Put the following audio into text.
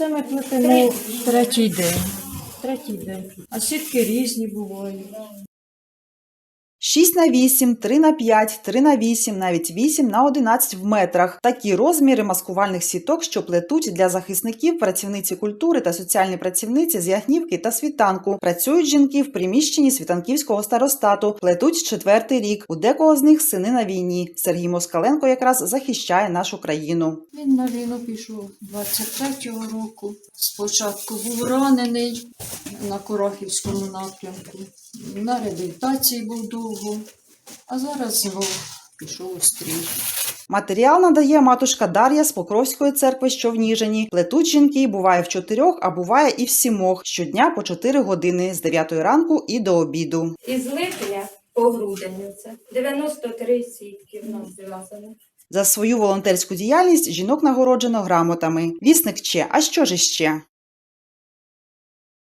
Це ми плетемо третій день. Третій день. А сітки різні бувають. 6 на 8, 3 на 5, 3 на 8, навіть 8 на 11 в метрах. Такі розміри маскувальних сіток, що плетуть для захисників, працівниці культури та соціальні працівниці з Яхнівки та світанку. Працюють жінки в приміщенні світанківського старостату. Плетуть четвертий рік. У декого з них сини на війні. Сергій Москаленко якраз захищає нашу країну. Він на війну пішов 23-го року. Спочатку був ранений Корохівському напрямку. На реабілітації був довго, а зараз знов пішов у стрій. Матеріал надає матушка Дар'я з Покровської церкви, що в Ніжині. Плетуть жінки буває в чотирьох, а буває і в сімох. Щодня по 4 години з 9 ранку і до обіду. Із липня по грудень це 93 сітки в нас зв'язано. За свою волонтерську діяльність жінок нагороджено грамотами. Вісник ще, а що ж іще?